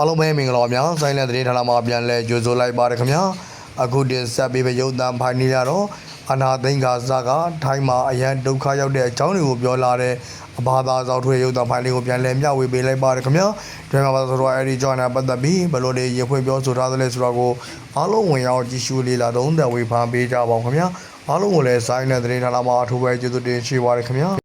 အားလုံးပဲမင်္ဂလာပါဗျာဆိုင်လက်သတင်းဌာနမှာပြန်လဲကြိုဆိုလိုက်ပါတယ်ခင်ဗျာအခုတင်ဆက်ပေးမယ့်ရုပ်သံဖိုင်နေရတော့အနာသိင်္ဂါဇကထိုင်းမှာအရန်ဒုက္ခရောက်တဲ့အကြောင်းတွေကိုပြောလာတဲ့အဘာသာစောက်ထွေရုပ်သံဖိုင်လေးကိုပြန်လဲမျှဝေပေးလိုက်ပါတယ်ခင်ဗျာဒီမှာပါဆိုတော့အဲဒီကြောင်းနဲ့ပတ်သက်ပြီးဘယ်လိုတွေရဖွင့်ပြောဆိုထားသလဲဆိုတော့ကိုအားလုံးဝင်ရောက်ကြည့်ရှုလေ့လာသုံးသပ်ဝေဖန်ပေးကြပါဦးခင်ဗျာအားလုံးကိုလည်းဆိုင်လက်သတင်းဌာနမှာအထူးပဲကျေးဇူးတင်ရှိပါတယ်ခင်ဗျာ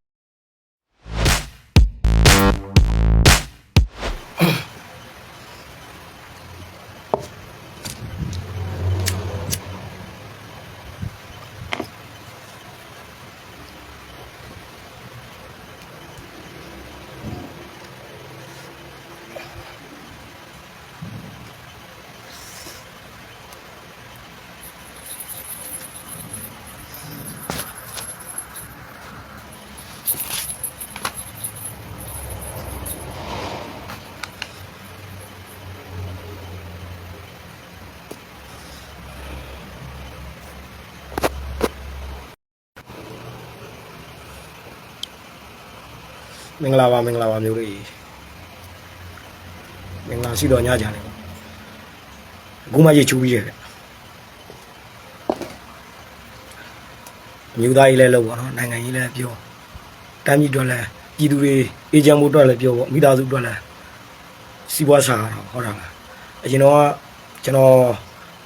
မင်္ဂလာပါမင်္ဂလာပါမျိုးလေးမင်္ဂလာရှိတော်ညကြတယ်အခုမှရေချူပြီးတယ်ဗျမြို့သားကြီးလည်းလို့ပေါ့နော်နိုင်ငံကြီးလည်းပြောတမ်းကြီးတော့လည်းပြည်သူတွေအေဂျင့်မှုတော့လည်းပြောပေါ့မိသားစုတော့လည်းစီးပွားစားတာဟောတာလားအရင်တော့ကျွန်တော်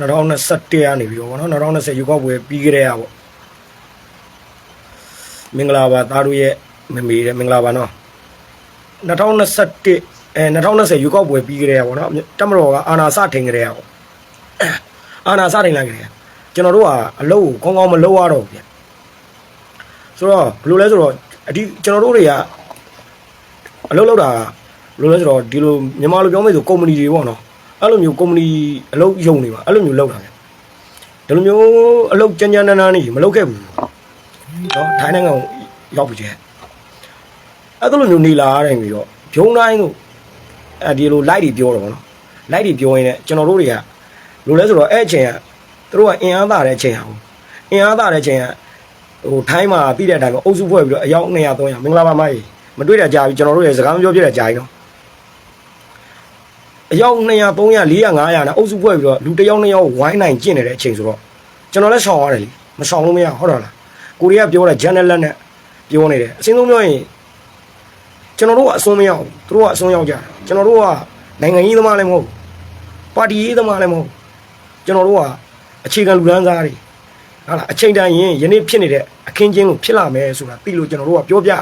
2021ကနေပြီးတော့ပေါ့နော်2020ရွေးကောက်ပွဲပြီးကြတဲ့ရပေါ့မင်္ဂလာပါသားတို့ရဲ့မမေတဲ့မင်္ဂလာပါနော် 2021အဲ2020ရွေးကောက်ပွဲပြီးကြတဲ့ပေါ့နော်တမတော်ကအာနာစထိန်ကြတဲ့ပေါ့အာနာစထိန်လိုက်ကြတဲ့ကျွန်တော်တို့ကအလုပ်ကိုကောင်းကောင်းမလုပ်ရတော့ဘူးဗျဆိုတော့ဘယ်လိုလဲဆိုတော့အဒီကျွန်တော်တို့တွေကအလုပ်လုပ်တာကဘယ်လိုလဲဆိုတော့ဒီလိုမြန်မာလိုပြောမယ်ဆိုကုမ္ပဏီတွေပေါ့နော်အဲ့လိုမျိုးကုမ္ပဏီအလုပ်ယုံနေပါအဲ့လိုမျိုးလုပ်တာဗျဒီလိုမျိုးအလုပ်ကြမ်းကြမ်းတမ်းတမ်းနေမလုပ်ခဲ့ဘူးနော်ထိုင်းနိုင်ငံကိုရောက်ပြီကျဲ အဲ့ဒါလိုမျိုးနေလာရတယ်ပြီးတော့ဂျုံတိုင်းတို့အဲဒီလို light တွေပြောတော့ဗောနော် light တွေပြောရင်လည်းကျွန်တော်တို့တွေကလိုလဲဆိုတော့အဲ့အချိန်ကသူတို့ကအင်အားသာတဲ့အချိန်ဟာအင်အားသာတဲ့အချိန်ကဟိုထိုင်းမှာပြီးတဲ့အတိုင်းပဲအုပ်စုဖွဲ့ပြီးတော့အယောက်200 300မင်္ဂလာပါမကြီးမတွေ့တာကြာပြီကျွန်တော်တို့ရဲ့စကားမပြောပြတဲ့ကြာပြီနော်အယောက်200 300 400 500နဲ့အုပ်စုဖွဲ့ပြီးတော့လူတစ်ယောက်နှစ်ယောက်ဝိုင်းနိုင်ကျင့်နေတဲ့အချိန်ဆိုတော့ကျွန်တော်လည်းရှောင်ရတယ်လीမရှောင်လို့မရဟုတ်တော့လားကိုရီးယားပြောတဲ့ general လက်နဲ့ပြောနေတယ်အစင်းဆုံးပြောရင် ကျွန်တော်တို့ကအစွန်းမရောက်ဘူးသူတို့ကအစွန်းရောက်ကြတယ်ကျွန်တော်တို့ကနိုင်ငံရေးသမားလည်းမဟုတ်ဘူးပါတီရေးသမားလည်းမဟုတ်ဘူးကျွန်တော်တို့ကအခြေခံလူဒန်းစားတွေဟာလားအချိန်တန်ရင်ယနေ့ဖြစ်နေတဲ့အခင်းချင်းကိုဖြစ်လာမယ်ဆိုတာသိလို့ကျွန်တော်တို့ကပြောပြတာ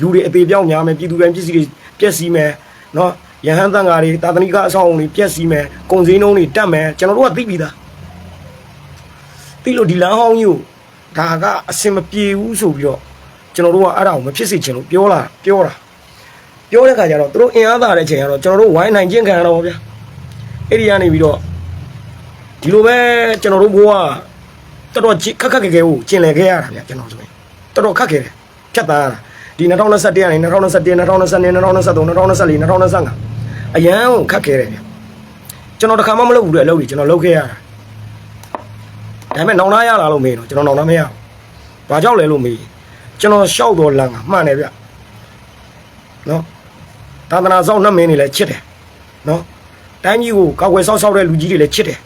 လူတွေအသေးပြောင်းများမယ်ပြည်သူတိုင်းပစ္စည်းတွေပျက်စီးမယ်နော်ယဟန်တန်ဃာတွေတာသနိကအဆောက်အုံတွေပျက်စီးမယ်ကုန်စည်နှုန်းတွေတက်မယ်ကျွန်တော်တို့ကသိပြီးသားသိလို့ဒီလမ်းဟောင်းကြီးကိုဒါကအစင်မပြေဘူးဆိုပြီးတော့ကျွန်တော်တို့ကအဲ့ဒါကိုမဖြစ်စေချင်လို့ပြောလာပြောတာ ပြောတဲ့ခါကျတော့သူတို့အင်အားသာတဲ့အချိန်ကတော့ကျွန်တော်တို့ဝိုင်းနိုင်ခြင်းခံရတော့ဗျာအဲ့ဒီကနေပြီးတော့ဒီလိုပဲကျွန်တော်တို့ဘိုးကတော်တော်ကြီးခက်ခက်ခဲခဲကိုကျင်လည်ခဲ့ရတာဗျာကျွန်တော်ဆိုရင်တော်တော်ခက်ခဲတယ်ဖြတ်သားရတာဒီ2021ကနေ2021 2022 2023 2024 2025အရန်ကိုခက်ခဲတယ်ဗျာကျွန်တော်တခါမှမလုပ်ဘူးတဲ့အလုပ်ကြီးကျွန်တော်လုပ်ခဲ့ရတာဒါပေမဲ့နောင်နာရလာလို့မေးတော့ကျွန်တော်နောင်နာမရဘူးဘာကြောင့်လဲလို့မေးကျွန်တော်ရှောက်တော်လန်ကမှန်တယ်ဗျာနော် သာသနာဆောင်နှမင်းတွေလည်းချစ်တယ်နော်တိုင်းကြီးကိုကောက်ွယ်ဆောက်ဆောက်တဲ့လူကြီးတွေလည်းချစ်တယ်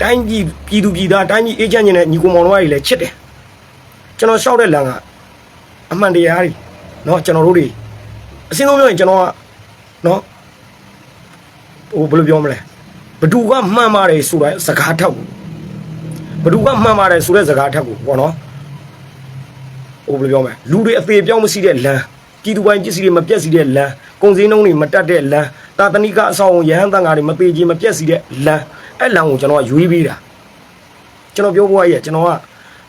တိုင်းကြီးပြည်သူပြည်သားတိုင်းကြီးအေဂျင့်ညင်တဲ့ညီကိုမောင်တော်တွေလည်းချစ်တယ်ကျွန်တော်ရှောက်တဲ့လမ်းကအမှန်တရားတွေနော်ကျွန်တော်တို့တွေအစင်းဆုံးပြောရင်ကျွန်တော်ကနော်ဟိုဘယ်လိုပြောမလဲဘသူကမှန်ပါတယ်ဆိုတဲ့စကားထက်ကိုဘသူကမှန်ပါတယ်ဆိုတဲ့စကားထက်ကိုပေါ့နော်ဟိုဘယ်လိုပြောမလဲလူတွေအသေးပြောင်းမရှိတဲ့လမ်းပြည်သူပိုင်းပစ္စည်းတွေမပြတ်စီတဲ့လမ်း ကုန်စည်နှုန်းတွေမတက်တဲ့လမ်းတာတနိကအဆောင်ရဟန်းတန်ဃာတွေမသေးခြင်းမပြတ်စီတဲ့လမ်းအဲ့လမ်းကိုကျွန်တော်ကရွေးပေးတာကျွန်တော်ပြောဖို့ရကျွန်တော်က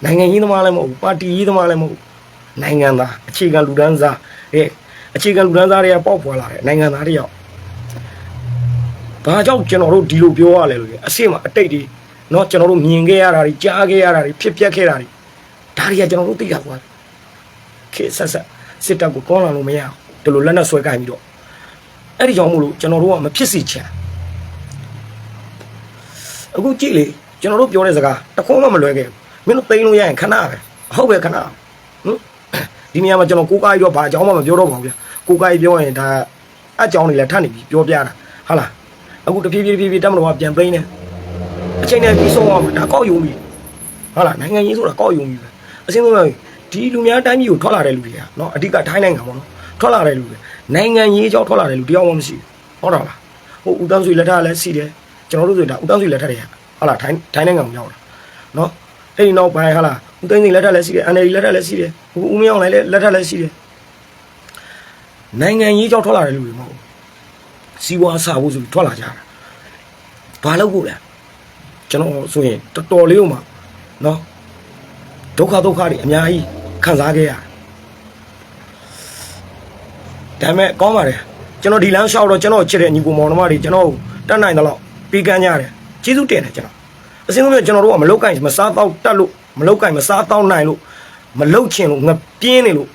နိုင်ငံရေးသမားလည်းမဟုတ်ဘူးပါတီရေးသမားလည်းမဟုတ်ဘူးနိုင်ငံသားအခြေခံလူဒန်းစားအဲအခြေခံလူဒန်းစားတွေကပေါက်ဖွာလာတယ်နိုင်ငံသားတွေရောက်ဘာကြောင့်ကျွန်တော်တို့ဒီလိုပြောရလဲလို့အစ်စ်မှာအတိတ်တွေเนาะကျွန်တော်တို့မြင်ခဲ့ရတာတွေကြားခဲ့ရတာတွေဖြစ်ပျက်ခဲ့တာတွေဒါတွေကကျွန်တော်တို့သိရပါခေတ်ဆက်ဆက်စစ်တပ်ကိုကောင်းလာလို့မရဘူးဒီလိုလက်နဲ့ဆွဲကင်ပြီးတော့ အဲ့ဒီကြောင့်မို့လို့ကျွန်တော်တို့ကမဖြစ်စီချင်အခုကြည့်လေကျွန်တော်တို့ပြောတဲ့စကားတခုမှမလွဲခဲ့ဘူးမင်းတို့သိမ်းလို့ရရင်ခဏပဲဟုတ်ပဲခဏဟင်ဒီနေရာမှာကျွန်တော်ကိုကားကြီးတော့ဘာအကြောင်းမှမပြောတော့ပါဘူးဗျာကိုကားကြီးပြောရင်ဒါအကြောင်းတွေလည်းထပ်နေပြီပြောပြတာဟုတ်လားအခုတဖြည်းဖြည်းဖြည်းဖြည်းတက်မလို့ကပြန်ပြိန်းနေအချိန်နဲ့ပြီးဆုံးအောင်ဒါကောက်ယုံပြီဟုတ်လားနိုင်ငံရေးဆိုတာကောက်ယုံပြီပဲအစင်းဆုံးပြောရင်ဒီလူများတိုင်းပြည်ကိုထွက်လာတဲ့လူတွေကနော်အဓိကထိုင်းနိုင်ငံပေါ့နော်ထွက်လာတဲ့လူတွေ နိုင်ငံရေးကြောင့်ထွက်လာတဲ့လူတယောက်မှမရှိဘူးဟုတ်တာလားဟိုဦးတန်းဆွေလက်ထက်လည်းစီတယ်ကျွန်တော်တို့ဆိုတာဦးတန်းဆွေလက်ထက်တွေကဟုတ်လားထိုင်းထိုင်းနိုင်ငံကိုရောက်လာနော်အဲ့ဒီနောက်ပိုင်းဟာလားဦးသိန်းစိန်လက်ထက်လည်းစီတယ် NLD လက်ထက်လည်းစီတယ်ဟိုဦးမင်းအောင်လည်းလက်ထက်လည်းစီတယ်နိုင်ငံရေးကြောင့်ထွက်လာတဲ့လူတွေမဟုတ်ဘူးစီးပွားစားဖို့ဆိုပြီးထွက်လာကြတာဘာလို့ကိုလဲကျွန်တော်ဆိုရင်တော်တော်လေးဥမှာနော်ဒုက္ခဒုက္ခတွေအများကြီးခံစားခဲ့ရတယ် ဒါပေမဲ့ကောင်းပါတယ်ကျွန်တော်ဒီလမ်းလျှောက်တော့ကျွန်တော်ချစ်တဲ့ညီကိုမောင်နှမတွေကျွန်တော်တတ်နိုင်တယ်လို့ပြီးကမ်းကြတယ်ကျေးဇူးတင်တယ်ကျွန်တော်အစင်းဆုံးကျွန်တော်တို့ကမလောက်ကင်မစားတော့တတ်လို့မလောက်ကင်မစားတော့နိုင်လို့မလောက်ချင်လို့ငပြင်းနေလို့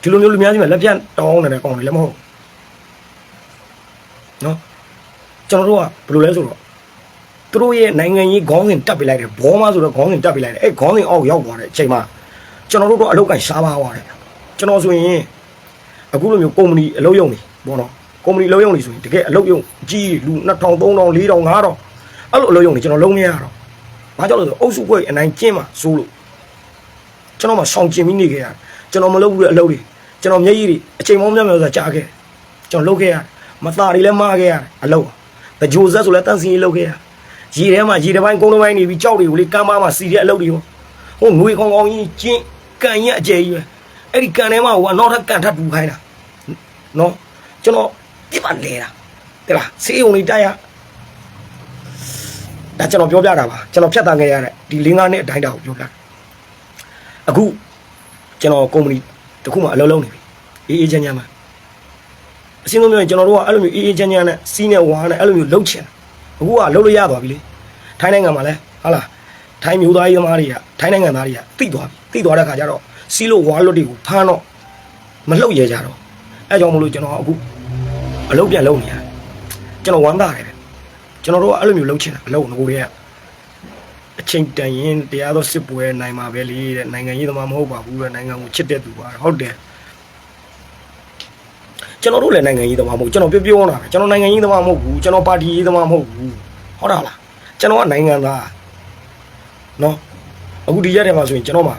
ဒီလိုမျိုးလူများကြီးမှာလက်ပြတ်တောင်းနေတယ်ကောင်းတယ်လည်းမဟုတ်နော်ကျွန်တော်တို့ကဘယ်လိုလဲဆိုတော့သူတို့ရဲ့နိုင်ငံရေးခေါင်းစဉ်တက်ပြလိုက်တယ်ဘောမဆိုတော့ခေါင်းစဉ်တက်ပြလိုက်တယ်အဲ့ခေါင်းစဉ်အောက်ရောက်သွားတဲ့အချိန်မှာကျွန်တော်တို့တော့အလောက်ကင်ရှားပါသွားတယ်ကျွန်တော်ဆိုရင် အခုလိုမျိုးကုမ္ပဏီအလုပ်ရုံနေဘောနော်ကုမ္ပဏီအလုပ်ရုံနေဆိုရင်တကယ်အလုပ်ရုံကြီးလူ2000 3000 4000 5000အဲ့လိုအလုပ်ရုံနေကျွန်တော်လုံးမရတော့ဘာကြောင့်လဲဆိုတော့အုပ်စုဖွဲ့အနိုင်ကျင်းမှာစိုးလို့ကျွန်တော်မှဆောင်ကျင်ပြီးနေခဲ့ရတယ်ကျွန်တော်မလုပ်ဘူးတဲ့အလုပ်တွေကျွန်တော်မျက်ရည်တွေအချိန်မောင်းများများဆိုကြားခဲ့တယ်ကျွန်တော်လုပ်ခဲ့ရတယ်မသားတွေလည်းမားခဲ့ရတယ်အလုပ်တကြိုဆက်ဆိုလည်းတန့်စင်ရေးလုပ်ခဲ့ရတယ်ရေထဲမှာရေတစ်ပိုင်းကုန်းတစ်ပိုင်းနေပြီးကြောက်တွေကိုလေကမ်းပါမှာစီတဲ့အလုပ်တွေဟိုဟိုငွေကောင်းကောင်းကြီးကျင်းကန်ရက်အကျယ်ကြီးပဲ အဲ့ဒီကန်ထဲမှာဟိုကနောက်ထပ်ကန်ထပ်တူခိုင်းတာနော်ကျွန်တော်ပြစ်ပါလဲတာတဲ့လားစေးုံလေးတိုက်ရဒါကျွန်တော်ပြောပြတာပါကျွန်တော်ဖြတ်တန်းခဲ့ရတဲ့ဒီ၄၅နှစ်အတိုင်းတာကိုပြောပြတာအခုကျွန်တော်ကုမ္ပဏီတစ်ခုမှအလုပ်လုပ်နေပြီအေးအေးချမ်းချမ်းမှာအစင်းဆုံးပြောရင်ကျွန်တော်တို့ကအဲ့လိုမျိုးအေးအေးချမ်းချမ်းနဲ့စီးနဲ့ဝါနဲ့အဲ့လိုမျိုးလှုပ်ချင်တာအခုကလှုပ်လို့ရသွားပြီလေထိုင်းနိုင်ငံမှာလဲဟာလားထိုင်းမျိုးသားရေးသမားတွေကထိုင်းနိုင်ငံသားတွေကတိသွားပြီတိသွားတဲ့ခါကျတော့ စီးလို့ဝါလွတ်တွေကိုဖမ်းတော့မလှုပ်ရကြတော့အဲ့ကြောင့်မလို့ကျွန်တော်အခုအလုပ်ပြန်လုပ်နေရတယ်ကျွန်တော်ဝမ်းသာတယ်ကျွန်တော်တို့ကအဲ့လိုမျိုးလှုပ်ချင်တာအလုပ်ငကိုတွေကအချိန်တန်ရင်တရားသောစစ်ပွဲနိုင်မှာပဲလေတဲ့နိုင်ငံရေးသမားမဟုတ်ပါဘူးတဲ့နိုင်ငံကိုချစ်တဲ့သူပါဟုတ်တယ်ကျွန်တော်တို့လည်းနိုင်ငံရေးသမားမဟုတ်ကျွန်တော်ပြောပြောတာပဲကျွန်တော်နိုင်ငံရေးသမားမဟုတ်ဘူးကျွန်တော်ပါတီရေးသမားမဟုတ်ဘူးဟုတ်တာလားကျွန်တော်ကနိုင်ငံသားနော်အခုဒီရက်ထဲမှာဆိုရင်ကျွန်တော်မှာ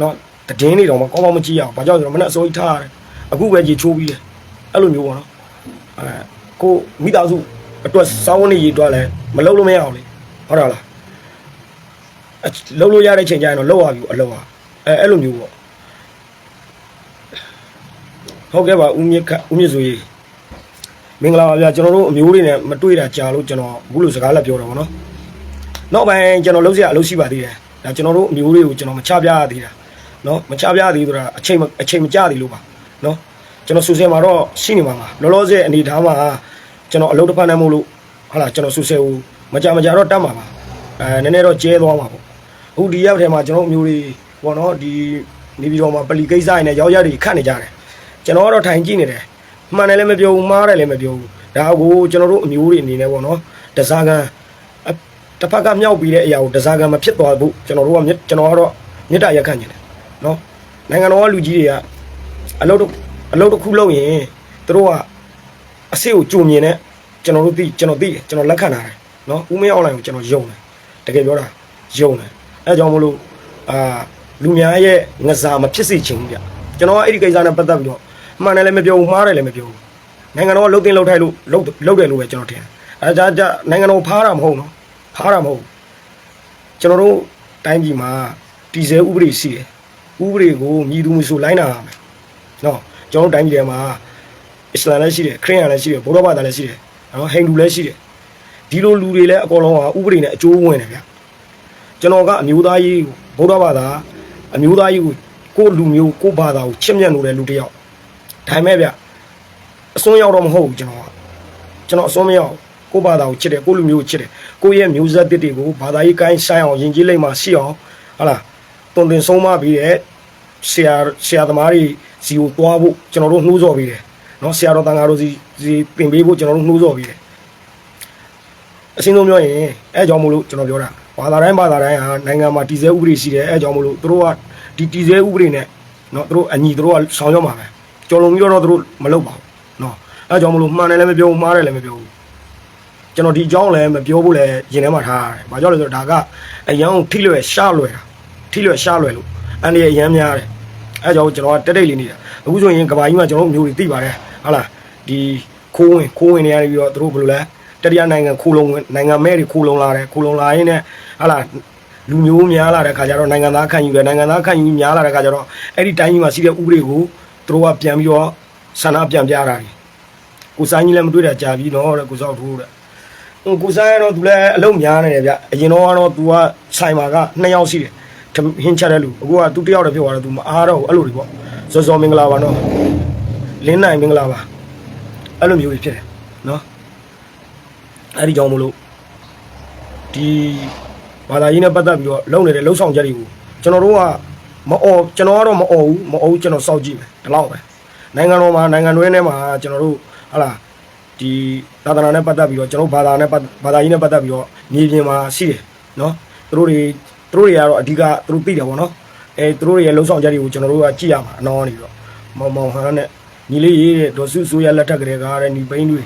နော်တည်င်းနေတော့မကောင်းကောင်းမကြည့်ရအောင်ဘာကြောင့်လဲဆိုတော့မနေ့အစိုးရထားရတယ်အခုပဲကြီးချိုးပြီးတယ်အဲ့လိုမျိုးပေါ့နော်အဲကိုမိသားစုအတွက်စောင်းနေရည်အတွက်လည်းမလုပ်လို့မရအောင်လေဟုတ်တာလားအလုပ်လို့ရတဲ့ချိန်ကျရင်တော့လုပ်ရပြီအလုပ်ဟာအဲအဲ့လိုမျိုးပေါ့ဟုတ်ကဲ့ပါဦးမြင့်ခတ်ဦးမြင့်ဆိုရေးမင်္ဂလာပါဗျာကျွန်တော်တို့အမျိုးတွေနဲ့မတွေ့တာကြာလို့ကျွန်တော်အခုလိုစကားလက်ပြောတော့ဗောနော်နောက်ပိုင်းကျွန်တော်လုပ်စရာအလုပ်ရှိပါသေးတယ်ဒါကျွန်တော်တို့အမျိုးတွေကိုကျွန်တော်မချပြရသေးတာ နော်မချပြရသေးဆိုတာအချိန်မအချိန်မကြသေးလို့ပါနော်ကျွန်တော်ဆူဆယ်မှာတော့ရှိနေမှာပါလောလောဆယ်အနေထားမှာကျွန်တော်အလုပ်တစ်ဖက်နဲ့မို့လို့ဟာလာကျွန်တော်ဆူဆယ်ကိုမကြမကြတော့တတ်မှာပါအဲနည်းနည်းတော့ကျဲသွားမှာပေါ့အခုဒီရောက်ထဲမှာကျွန်တော်အမျိုးတွေပေါ့နော်ဒီနေပြည်တော်မှာပလီကိစ္စရနဲ့ရောက်ရတွေခတ်နေကြတယ်ကျွန်တော်ကတော့ထိုင်ကြည့်နေတယ်မှန်တယ်လည်းမပြောဘူးမှားတယ်လည်းမပြောဘူးဒါကိုကျွန်တော်တို့အမျိုးတွေအနေနဲ့ပေါ့နော်တစားကန်တစ်ဖက်ကမြောက်ပြီးတဲ့အရာကိုတစားကန်မဖြစ်သွားဘူးကျွန်တော်တို့ကကျွန်တော်ကတော့မေတ္တာရက်ခံနေတယ် နော်နိုင်ငံတော်ကလူကြီးတွေကအလုပ်အလုပ်တစ်ခုလုပ်ရင်သူတို့ကအစ်စ်ကိုကြုံမြင်တဲ့ကျွန်တော်တို့သိကျွန်တော်သိတယ်ကျွန်တော်လက်ခံထားတယ်နော်ဦးမင်းအွန်လိုင်းကိုကျွန်တော်ယုံတယ်တကယ်ပြောတာယုံတယ်အဲကြောင့်မလို့အာလူများရဲ့ငစားမဖြစ်စေချင်ဘူးဗျကျွန်တော်ကအဲ့ဒီကိစ္စနဲ့ပတ်သက်ပြီးတော့မှန်တယ်လည်းမပြောဘူးမှားတယ်လည်းမပြောဘူးနိုင်ငံတော်ကလှုပ်တင်လှုပ်ထိုက်လို့လှုပ်လှုပ်တယ်လို့ပဲကျွန်တော်ထင်တယ်အဲဒါကြနိုင်ငံတော်ဖားတာမဟုတ်နော်ဖားတာမဟုတ်ကျွန်တော်တို့တိုင်းပြည်မှာတည်ဆဲဥပဒေရှိတယ် ဥပဒေကိုမြည်သူမျိုးလိုက်နာရမယ်နော်ကျွန်တော်တို့တိုင်းပြည်ထဲမှာအစ္စလာမ်လည်းရှိတယ်ခရစ်ယာန်လည်းရှိတယ်ဗုဒ္ဓဘာသာလည်းရှိတယ်နော်ဟိန္ဒူလည်းရှိတယ်ဒီလိုလူတွေလည်းအကုန်လုံးကဥပဒေနဲ့အကျိုးဝင်တယ်ဗျကျွန်တော်ကအမျိုးသားရေးဗုဒ္ဓဘာသာအမျိုးသားရေးကိုကိုလူမျိုးကိုဘာသာကိုချစ်မြတ်လို့တဲ့လူတစ်ယောက်ဒါပေမဲ့ဗျအစွန်းရောက်တော့မဟုတ်ဘူးကျွန်တော်ကကျွန်တော်အစွန်းမရောက်ကိုဘာသာကိုချစ်တယ်ကိုလူမျိုးကိုချစ်တယ်ကိုရဲ့မျိုးဆက်တစ်တွေကိုဘာသာရေးကိုင်းဆိုင်အောင်ယဉ်ကျေးလိမ့်မှာရှိအောင်ဟာလား တုံတင်ဆုံးမပြီးတဲ့ဆရာဆရာသမားတွေစီကိုတွားဖို့ကျွန်တော်တို့နှိုးဆော်ပြီးတယ်နော်ဆရာတော်တန်ဃာတို့စီစီပင်ပေးဖို့ကျွန်တော်တို့နှိုးဆော်ပြီးတယ်အရှင်းဆုံးပြောရင်အဲကြောင့်မို့လို့ကျွန်တော်ပြောတာဘာသာတိုင်းဘာသာတိုင်းဟာနိုင်ငံမှာတည်ဆဲဥပဒေရှိတယ်အဲကြောင့်မို့လို့သူတို့ကဒီတည်ဆဲဥပဒေနဲ့နော်သူတို့အညီသူတို့ကဆောင်ရွက်မှာပဲကြော်လုံးပြီးတော့သူတို့မလုပ်ပါဘူးနော်အဲကြောင့်မလို့မှန်တယ်လည်းမပြောဘူးမှားတယ်လည်းမပြောဘူးကျွန်တော်ဒီအကြောင်းလည်းမပြောဘူးလေရင်ထဲမှာထားရတယ်။ဘာကြောင့်လဲဆိုတော့ဒါကအရန်ကိုထိလွယ်ရှားလွယ်တာ ထိလွယ်ရှားလွယ်လို့အန်ဒီအရန်များတယ်။အဲကြောင့်ကျွန်တော်ကတက်တိတ်လေးနေတာအခုဆိုရင်ကဘာကြီးမှာကျွန်တော်တို့မျိုးတွေသိပါတယ်ဟုတ်လားဒီခိုးဝင်ခိုးဝင်နေရပြီးတော့သူတို့ဘယ်လိုလဲတတိယနိုင်ငံခိုးလုံးဝင်နိုင်ငံမဲတွေခိုးလုံးလာတယ်ခိုးလုံးလာရင်းနဲ့ဟုတ်လားလူမျိုးများလာတဲ့ခါကျတော့နိုင်ငံသားခံယူတယ်နိုင်ငံသားခံယူများလာတဲ့ခါကျတော့အဲ့ဒီတိုင်းကြီးမှာရှိတဲ့ဥပဒေကိုသူတို့ကပြန်ပြီးတော့ဆန္ဒပြန်ပြတာတွေကိုဆိုင်ကြီးလည်းမတွေ့တာကြာပြီတော့တဲ့ကိုစောက်ထိုးတဲ့ဟိုကိုဆိုင်ကတော့သူလည်းအလုံးများနေတယ်ဗျအရင်တော့ကတော့ तू ကဆိုင်မှာက2ယောက်ရှိတယ်ထမ ဟင်းချက်တဲ့လူအခုက तू တစ်ယောက်တည်းပြောသွားတယ် तू မအားတော့ဘူးအဲ့လိုတွေပေါ့ဇော်ဇော်မင်္ဂလာပါနော်လင်းနိုင်မင်္ဂလာပါအဲ့လိုမျိုးကြီးဖြစ်တယ်နော်အဲ့ဒီကြောင့်မလို့ဒီဘာသာရေးနဲ့ပတ်သက်ပြီးတော့လုံနေတဲ့လှုပ်ဆောင်ချက်တွေကိုကျွန်တော်တို့ကမအော်ကျွန်တော်ကတော့မအော်ဘူးမအော်ဘူးကျွန်တော်စောင့်ကြည့်မယ်ဒီလောက်ပဲနိုင်ငံတော်မှာနိုင်ငံတွင်းထဲမှာကျွန်တော်တို့ဟာလားဒီသာသနာနဲ့ပတ်သက်ပြီးတော့ကျွန်တော်ဘာသာနဲ့ပတ်ဘာသာရေးနဲ့ပတ်သက်ပြီးတော့မြေပြင်မှာရှိတယ်နော်သူတို့တွေ သူတို့တွေကတော့အဓိကသူတို့သိတယ်ပေါ့နော်အဲသူတို့တွေရဲ့လှုပ်ဆောင်ချက်တွေကိုကျွန်တော်တို့ကကြည့်ရမှာအနောနေပြီးတော့မောင်မောင်ဟန်နဲ့ညီလေးရေးတဲ့ဒေါ်စုဆိုရလက်ထက်ကလေးကားတဲ့ညီပိန်းတွေ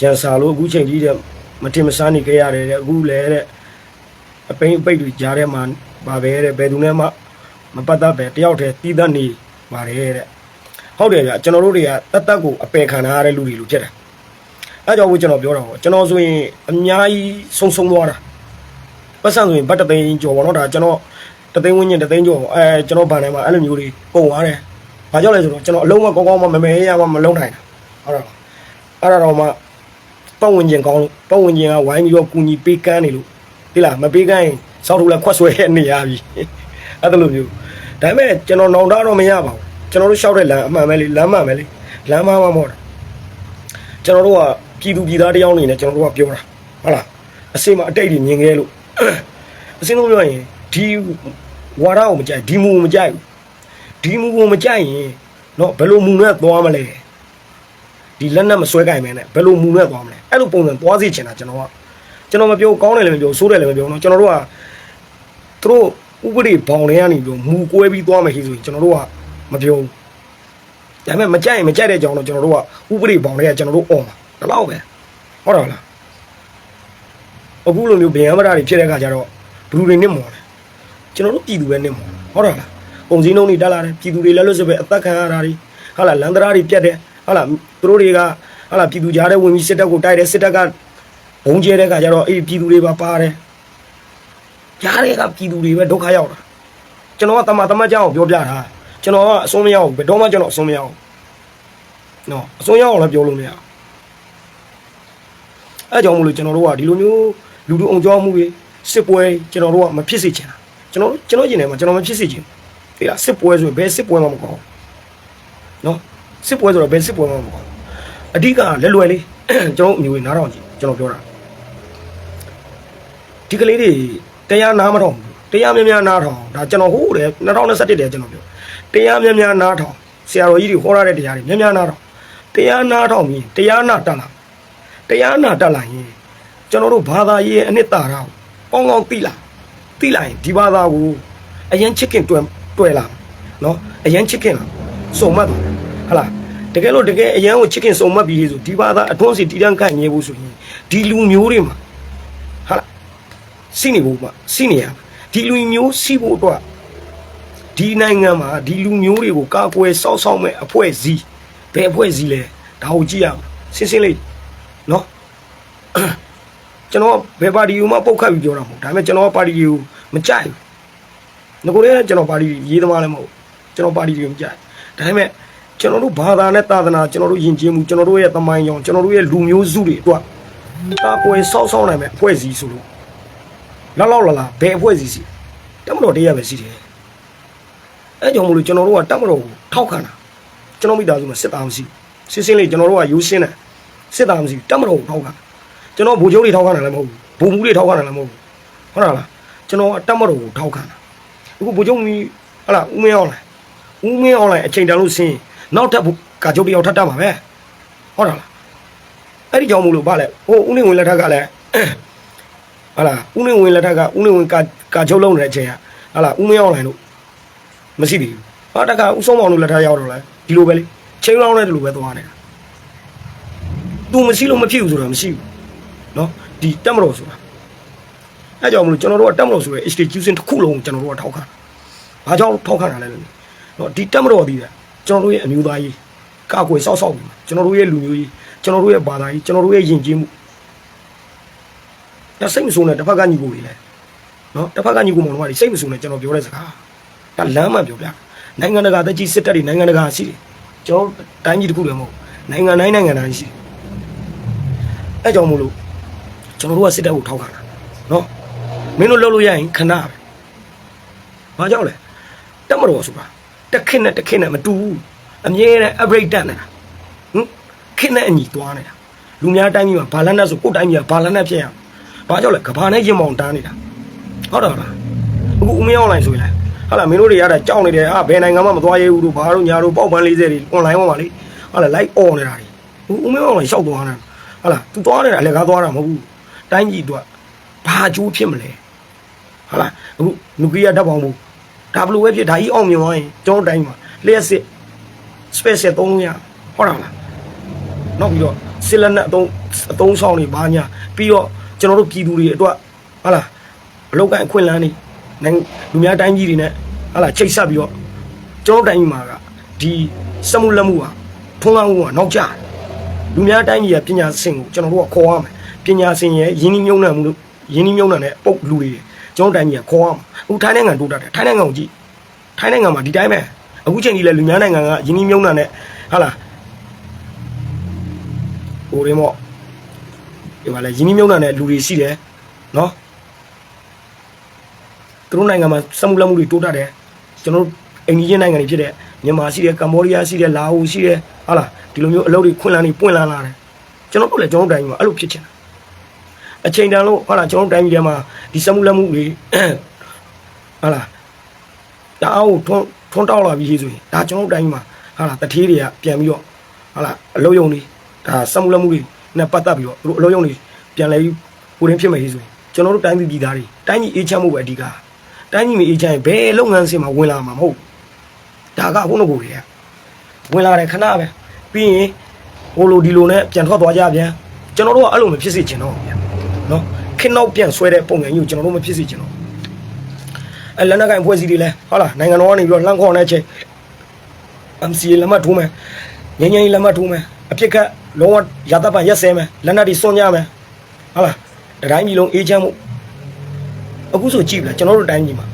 ရန်စာလို့အခုချိန်ကြီးတဲ့မထင်မဆန်းနေခဲ့ရတယ်တဲ့အခုလည်းတဲ့အပိန်းအပိတ်တွေကြားထဲမှာပါပဲတဲ့ဘယ်သူနဲ့မှမပတ်သက်ပဲတယောက်တည်းတီးသတ်နေပါတယ်တဲ့ဟုတ်တယ်ဗျကျွန်တော်တို့တွေကတတ်တတ်ကိုအပယ်ခံထားရတဲ့လူတွေလူဖြစ်တယ်အဲကြောင့်ကိုကျွန်တော်ပြောတာပေါ့ကျွန်တော်ဆိုရင်အများကြီးဆုံဆုံသွားတာ ပတ်စံဆိုရင်ဘတ်တသိန်းကျော်ပေါ့နော်ဒါကျွန်တော်တသိန်းဝန်းကျင်တသိန်းကျော်ပေါ့အဲကျွန်တော်ဗန်ထဲမှာအဲ့လိုမျိုးတွေပုံသွားတယ်ဘာကြောင့်လဲဆိုတော့ကျွန်တော်အလုံးမကောင်းကောင်းမမမဲရမှမလုံးနိုင်တာဟုတ်လားအဲ့ဒါတော့မှပတ်ဝန်းကျင်ကောင်းလို့ပတ်ဝန်းကျင်ကဝိုင်းပြီးတော့ကူညီပေးကမ်းနေလို့ဒီလားမပေးကမ်းရင်စောက်ထုတ်လည်းခွက်ဆွဲနေရပြီအဲ့ဒါလိုမျိုးဒါပေမဲ့ကျွန်တော်နောင်တတော့မရပါဘူးကျွန်တော်တို့ရှောက်တဲ့လမ်းအမှန်ပဲလေလမ်းမှန်ပဲလေလမ်းမှန်မှမဟုတ်တာကျွန်တော်တို့ကပြည်သူပြည်သားတယောက်အနေနဲ့ကျွန်တော်တို့ကပြောတာဟုတ်လားအစင်မအတိတ်တွေမြင်ခဲ့လို့ အစင်လို့ပြောရင်ဒီဝါရကိုမကြိုက်ဒီမူကိုမကြိုက်ဘူးဒီမူကိုမကြိုက်ရင်တော့ဘယ်လိုမူနဲ့သွားမလဲဒီလက်နဲ့မဆွဲကြိုင်မဲနဲ့ဘယ်လိုမူနဲ့သွားမလဲအဲ့လိုပုံစံသွားစေချင်တာကျွန်တော်ကကျွန်တော်မပြောကောင်းတယ်လည်းမပြောဆိုးတယ်လည်းမပြောတော့ကျွန်တော်တို့ကသူတို့ဥပဒေဘောင်တွေကနေပြီးမူကွဲပြီးသွားမယ်ဆိုရင်ကျွန်တော်တို့ကမပြောဘူးဒါပေမဲ့မကြိုက်ရင်မကြိုက်တဲ့ကြောင်တော့ကျွန်တော်တို့ကဥပဒေဘောင်တွေကကျွန်တော်တို့អော်မှာဒီလောက်ပဲဟုတ်တယ်လား အခုလိုမျိုးဗယံမရာတွေဖြစ်တဲ့အခါကျတော့ဘလူတွေနဲ့မော်တယ်ကျွန်တော်တို့ပြည်သူပဲနဲ့မော်တယ်ဟုတ်တယ်လားပုံစည်းနှုံးတွေတက်လာတယ်ပြည်သူတွေလည်းလို့ဆိုပဲအသက်ခံရတာတွေဟာလားလန်ဒရာတွေပြတ်တယ်ဟာလားသူတို့တွေကဟာလားပြည်သူကြားထဲဝင်ပြီးစစ်တပ်ကိုတိုက်တယ်စစ်တပ်ကဘုံကျဲတဲ့အခါကျတော့အေးပြည်သူတွေပါပါတယ်ကြားထဲကပြည်သူတွေပဲဒုက္ခရောက်တာကျွန်တော်ကတမတမကြောင်ပြောပြတာကျွန်တော်ကအဆုံးမရဘူးဘယ်တော့မှကျွန်တော်အဆုံးမရဘူးနော်အစွန်းရောက်အောင်လည်းပြောလို့မရဘူးအဲကြောင့်မလို့ကျွန်တော်တို့ကဒီလိုမျိုး လူလူအောင်ကြောမှုတွေစစ်ပွဲကျွန်တော်တို့ကမဖြစ်စေချင်တာကျွန်တော်ကျွန်တော်ကျင်တယ်မှာကျွန်တော်မဖြစ်စေချင်ဘူးဒီလားစစ်ပွဲဆိုရင်ဘယ်စစ်ပွဲမှမကောင်းဘူးနော်စစ်ပွဲဆိုတော့ဘယ်စစ်ပွဲမှမကောင်းဘူးအဓိကလက်လွယ်လေးကျွန်တော်အမျိုးကြီးနားထောင်ကြည့်ကျွန်တော်ပြောတာဒီကလေးတွေတရားနားမထောင်ဘူးတရားများများနားထောင်ဒါကျွန်တော်ဟိုးတယ်2021တယ်ကျွန်တော်ပြောတရားများများနားထောင်ဆရာတော်ကြီးတွေဟောရတဲ့တရားတွေများများနားထောင်တရားနာထောင်ပြီးတရားနာတက်လာတရားနာတက်လာရင် ကျွန်တော်တို့ဘာသာရေးရဲ့အနှစ်သာရကိုကောင်းကောင်းသိလာသိလာရင်ဒီဘာသာကိုအရင်ချစ်ခင်တွဲတွဲလာနော်အရင်ချစ်ခင်လာစုံမတ်သွားဟလာတကယ်လို့တကယ်အရင်ကိုချစ်ခင်စုံမတ်ပြီးဆိုဒီဘာသာအတွန်းစီတီတန်းကန့်ငြဲဖို့ဆိုရင်ဒီလူမျိုးတွေမှာဟာလားစီနေဖို့မှာစီနေရဒီလူမျိုးစီဖို့အတွက်ဒီနိုင်ငံမှာဒီလူမျိုးတွေကိုကာကွယ်စောင့်ရှောက်မဲ့အဖွဲ့အစည်းဘယ်အဖွဲ့အစည်းလဲဒါကိုကြည့်ရအောင်ရှင်းရှင်းလေးနော် ကျွန်တော်ဘယ်ပါတီကိုမှပုတ်ခတ်ပြီးပြောတာမဟုတ်ဒါပေမဲ့ကျွန်တော်ကပါတီကိုမကြိုက်ဘူးငကိုလေးကကျွန်တော်ပါတီရေးသမားလည်းမဟုတ်ကျွန်တော်ပါတီကိုမကြိုက်ဒါပေမဲ့ကျွန်တော်တို့ဘာသာနဲ့သာသနာကျွန်တော်တို့ယဉ်ကျေးမှုကျွန်တော်တို့ရဲ့သမိုင်းကြောင်ကျွန်တော်တို့ရဲ့လူမျိုးစုတွေအတွက်ကာကွယ်စောင့်ရှောက်နိုင်မဲ့အဖွဲ့အစည်းဆိုလို့လောက်လောက်လာလာဘယ်အဖွဲ့အစည်းစီတမတော်တရားပဲရှိတယ်အဲကြောင့်မလို့ကျွန်တော်တို့ကတမတော်ကိုထောက်ခံတာကျွန်တော်မိသားစုမှာစစ်သားမရှိဘူးစစ်စင်းလေးကျွန်တော်တို့ကရိုးရှင်းတယ်စစ်သားမရှိဘူးတက်မတော်ကိုထောက်ခံ ကျွန်တော်ဗိုလ်ချုပ်တွေထောက်ခံတယ်လည်းမဟုတ်ဘူးဗိုလ်မှူးတွေထောက်ခံတယ်လည်းမဟုတ်ဘူးဟုတ်လားလားကျွန်တော်ကတက်မတော်ကိုထောက်ခံတာအခုဗိုလ်ချုပ်ကြီးဟလာဦးမင်းအောင်လိုက်ဦးမင်းအောင်လိုက်အချိန်တန်လို့ဆင်းနောက်ထပ်ကာချုပ်တယောက်ထပ်တက်မှာပဲဟုတ်လားအဲ့ဒီကြောင့်မို့လို့ဗာလဲဟိုဦးနေဝင်လက်ထက်ကလည်းဟလာဦးနေဝင်လက်ထက်ကဦးနေဝင်ကာကာချုပ်လုံးနေတဲ့အချိန်ကဟလာဦးမင်းအောင်လိုက်လို့မရှိသေးဘူး။ဟာတခါဥဆုံးမောင်တို့လက်ထပ်ရောက်တော့လဲဒီလိုပဲလေချိန်လောင်းတဲ့ဒီလိုပဲသွားနေတာ။ तू မရှိလို့မဖြစ်ဘူးဆိုတာမရှိဘူး နော်ဒီတက်မတော်ဆိုတာအဲကြောင့်မလို့ကျွန်တော်တို့ကတက်မတော်ဆိုတဲ့ institution တစ်ခုလုံးကိုကျွန်တော်တို့ကထောက်ခံတာဘာကြောင့်ထောက်ခံတာလဲလို့နော်ဒီတက်မတော်ဒီကကျွန်တော်တို့ရဲ့အမျိုးသားကြီးကာကွယ်စောက်စောက်ပြီးကျွန်တော်တို့ရဲ့လူမျိုးကြီးကျွန်တော်တို့ရဲ့ဘာသာကြီးကျွန်တော်တို့ရဲ့ယဉ်ကျေးမှုဒါစိတ်မဆိုးနဲ့တစ်ဖက်ကညီကိုတွေလဲနော်တစ်ဖက်ကညီကိုမောင်တို့ကစိတ်မဆိုးနဲ့ကျွန်တော်ပြောတဲ့စကားဒါလမ်းမှန်ပြောပြနိုင်ငံတကာတက်ကြီးစစ်တပ်တွေနိုင်ငံတကာရှိတယ်ကျွန်တော်တိုင်းကြီးတစ်ခုလည်းမဟုတ်နိုင်ငံတိုင်းနိုင်ငံတိုင်းရှိတယ်အဲကြောင့်မို့လို့ ကျွန်တော်တို့ကစစ်တပ်ကိုထောက်ခံတာနော်မင်းတို့လှုပ်လို့ရရင်ခဏပဲဘာကြောင့်လဲတက်မတော်ဆိုတာတက်ခင်းနဲ့တက်ခင်းနဲ့မတူဘူးအမြဲတမ်း upgrade တက်နေတာဟင်ခင်းနဲ့အညီသွားနေတာလူများတိုင်းကြီးမှာဘာလန်းနဲ့ဆိုကိုယ်တိုင်းကြီးကဘာလန်းနဲ့ဖြစ်ရအောင်ဘာကြောင့်လဲကဘာနဲ့ရင်မောင်တန်းနေတာဟုတ်တော့လားအခုဦးမင်း online ဆိုရင်လဲဟာလာမင်းတို့တွေရတာကြောက်နေတယ်ဟာဘယ်နိုင်ငံမှမသွားရဲဘူးတို့ဘာတို့ညာတို့ပေါက်ပန်း40တွေ online ပေါ်မှာလေဟာလာ like on နေတာတွေဦးမင်း online ရှောက်သွားတာဟာလာ तू သွားနေတာအလည်းကားသွားတာမဟုတ်ဘူး တိုင်းကြီးတို့ဘာအကျိုးဖြစ်မလဲဟာလာအခုနူကလ িয়ার ဓာတ်ပေါင်းမှုဒါဘလို့ပဲဖြစ်ဒါကြီးအောင်မြင်သွားရင်ကျွန်တော်တိုင်းမှာလျှက်စစ် special သုံးလို့ရဟုတ်လားနောက်ပြီးတော့စစ်လက်နက်အသုံးအသုံးဆောင်တွေဘာညာပြီးတော့ကျွန်တော်တို့ပြည်သူတွေအတွက်ဟာလာအလောက်ကန်အခွင့်အလမ်းတွေနိုင်ငံလူများတိုင်းကြီးတွေနဲ့ဟာလာချိတ်ဆက်ပြီးတော့ကျွန်တော်တိုင်းကြီးမှာကဒီစက်မှုလက်မှုဟာထုံးကားမှုကနောက်ကျတယ်လူများတိုင်းကြီးကပညာစင်ကိုကျွန်တော်တို့ကခေါ်ရမယ် ပညာစင်ရဲ့ရင်းနှီးမြုံနှံမှုလို့ရင်းနှီးမြုံနှံတဲ့ပုတ်လူတွေကျွန်တော်တိုင်းကြီးကခေါ်ရမှာအခုထိုင်းနိုင်ငံတိုးတက်တယ်ထိုင်းနိုင်ငံကိုကြည့်ထိုင်းနိုင်ငံမှာဒီတိုင်းပဲအခုချိန်ကြီးလဲလူများနိုင်ငံကရင်းနှီးမြုံနှံတဲ့ဟာလာဟိုရင်းမော့ဒီမှာလဲရင်းနှီးမြုံနှံတဲ့လူတွေရှိတယ်နော်သူတို့နိုင်ငံမှာစက်မှုလက်မှုတွေတိုးတက်တယ်ကျွန်တော်တို့အိန္ဒိယနိုင်ငံတွေဖြစ်တဲ့မြန်မာရှိတယ်ကမ္ဘောဒီးယားရှိတယ်လာအိုရှိတယ်ဟာလာဒီလိုမျိုးအလုပ်တွေခွင့်လန်းတွေပွင့်လန်းလာတယ်ကျွန်တော်တို့လည်းကျွန်တော်တို့တိုင်းမှာအဲ့လိုဖြစ်ချင်တာ အချိန်တန်လို့ဟာလာကျွန်တော်တို့တိုင်းပြည်ထဲမှာဒီစက်မှုလက်မှုတွေဟာလာတအားကိုထွန်းထွန်းတောက်လာပြီးဆိုရင်ဒါကျွန်တော်တို့တိုင်းမှာဟာလာတထေးတွေကပြန်ပြီးတော့ဟာလာအလုပ်ယုံတွေဒါစက်မှုလက်မှုတွေနဲ့ပတ်သက်ပြီးတော့သူတို့အလုပ်ယုံတွေပြန်လဲပြီးကိုရင်းဖြစ်မယ်ဆိုရင်ကျွန်တော်တို့တိုင်းပြည်ပြည်သားတွေတိုင်းပြည်အေးချမ်းမှုပဲအဓိကတိုင်းပြည်မအေးချမ်းရင်ဘယ်လုပ်ငန်းစင်မှာဝင်လာမှာမဟုတ်ဒါကဘုန်းတော်ကိုတွေကဝင်လာတယ်ခဏပဲပြီးရင်ဟိုလိုဒီလိုနဲ့ပြန်ထွက်သွားကြပြန်ကျွန်တော်တို့ကအဲ့လိုမဖြစ်စေချင်တော့ဘူးဗျာ နော်ခင်းနောက်ပြန်ဆွဲတဲ့ပုံစံမျိုးကျွန်တော်တို့မဖြစ်စေချင်တော့အဲလက်နက်ကိုင်ဖွဲ့စည်းတွေလဲဟုတ်လားနိုင်ငံတော်ကနေပြီးတော့လှမ်းခေါ်တဲ့အချိန် MCA လက်မှတ်ထိုးမယ်ငញ្ញင်လက်မှတ်ထိုးမယ်အဖြစ်ကလုံးဝရတပန်ရက်စဲမယ်လက်နက်တွေစွန့်ကြမယ်ဟုတ်လားတတိုင်းကြီးလုံးအေးချမ်းမှုအခုဆိုကြည့်ပြီလားကျွန်တော်တို့တိုင်းကြီးမှာ